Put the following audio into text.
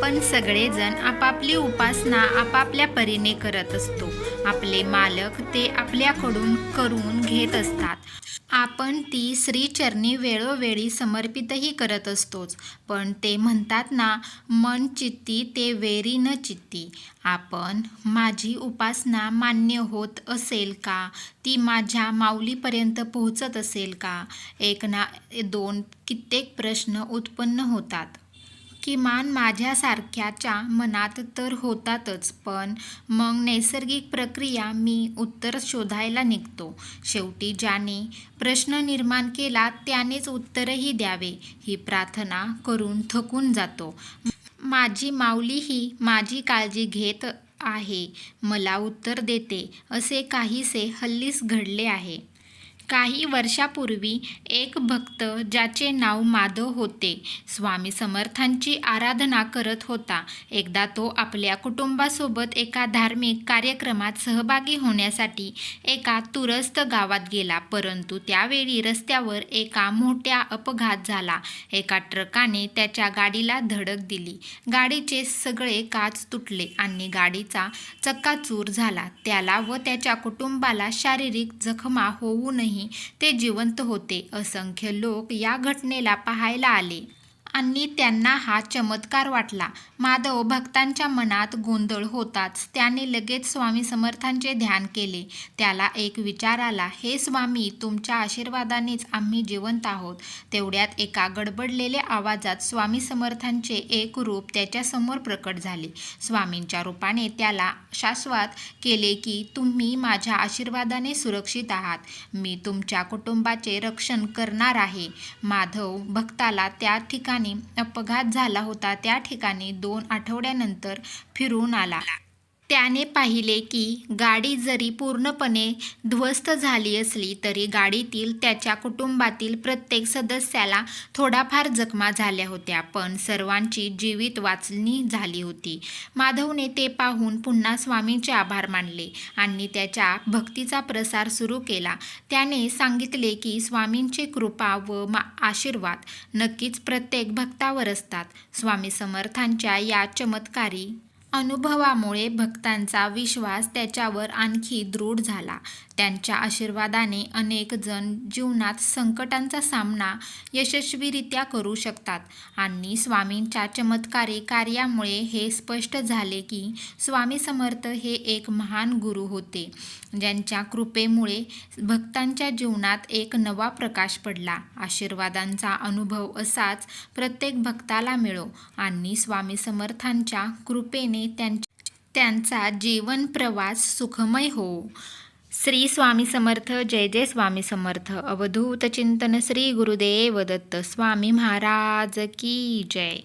आपण सगळेजण आपापली उपासना आपापल्या परीने करत असतो. आपले मालक ते आपल्याकडून करून घेत असतात. आपण ती श्रीचरणी वेळोवेळी समर्पितही करत असतोच. पण ते म्हणतात ना मन चित्ती ते वेरी न चित्ती. आपण माझी उपासना मान्य होत असेल का? ती माझ्या माऊलीपर्यंत पोहोचत असेल का? एक ना दोन कित्येक प्रश्न उत्पन्न होतात. किमान माझ्यासारख्याच्या मनात तर होतातच पण मग नैसर्गिक प्रक्रिया मी उत्तर शोधायला निघतो. शेवटी ज्याने प्रश्न निर्माण केला त्यानेच उत्तरही द्यावे. ही प्रार्थना करून थकून जातो. माझी माऊली ही माझी काळजी घेत आहे. मला उत्तर देते असे काहीसे हल्लीस घडले आहे. काही वर्षापूर्वी एक भक्त ज्याचे नाव माधव होते. स्वामी समर्थांची आराधना करत होता. एकदा तो आपल्या कुटुंबासोबत एका धार्मिक कार्यक्रमात सहभागी होण्यासाठी एका तुरस्त गावात गेला. परंतु त्यावेळी रस्त्यावर एका मोठ्या अपघात झाला. एका ट्रकाने त्याच्या गाडीला धडक दिली. गाडीचे सगळे काच तुटले आणि गाडीचा चक्काचूर झाला. त्याला व त्याच्या कुटुंबाला शारीरिक जखमा होऊनही ते जिवंत होते. असंख्य लोक या घटनेला पाहायला आले. आणि त्यांना हा चमत्कार वाटला. माधव भक्तांच्या मनात गोंधळ होताच त्याने लगेच स्वामी समर्थांचे ध्यान केले. त्याला एक विचार आला हे स्वामी तुमच्या आशीर्वादानेच आम्ही जिवंत आहोत. तेवढ्यात एका गडबडलेल्या आवाजात स्वामी समर्थांचे एक रूप त्याच्यासमोर प्रकट झाले. स्वामींच्या रूपाने त्याला शाश्वत केले की तुम्ही माझ्या आशीर्वादाने सुरक्षित आहात. मी तुमच्या कुटुंबाचे रक्षण करणार आहे. माधव भक्ताला त्या ठिकाणी अपघात झाला होता. त्या ठिकाणी दोन आठवड्यानंतर फिरून आला. त्याने पाहिले की गाडी जरी पूर्णपणे ध्वस्त झाली असली तरी गाडीतील त्याच्या कुटुंबातील प्रत्येक सदस्याला थोडाफार जखमा झाल्या होत्या पण सर्वांची जीवित वाचणी झाली होती. माधवने ते पाहून पुन्हा स्वामींचे आभार मानले आणि त्याच्या भक्तीचा प्रसार सुरू केला. त्याने सांगितले की स्वामींची कृपा व मा आशीर्वाद नक्कीच प्रत्येक भक्तावर असतात. स्वामी समर्थांच्या या चमत्कारी अनुभवामुळे भक्तांचा विश्वास त्याच्यावर आणखी दृढ झाला. त्यांच्या आशीर्वादाने अनेक जण जीवनात संकटांचा सामना यशस्वीरित्या करू शकतात. आणि स्वामींच्या चमत्कारी कार्यामुळे हे स्पष्ट झाले की स्वामी समर्थ हे एक महान गुरु होते. ज्यांच्या कृपेमुळे भक्तांच्या जीवनात एक नवा प्रकाश पडला. आशीर्वादांचा अनुभव असाच प्रत्येक भक्ताला मिळो आणि स्वामी समर्थांच्या कृपेने त्यांच्या त्यांचा जीवन प्रवास सुखमय हो. श्री स्वामी समर्थ जय जय स्वामी समर्थ. अवधूत चिंतन श्री गुरुदेव दत्त स्वामी महाराज की जय.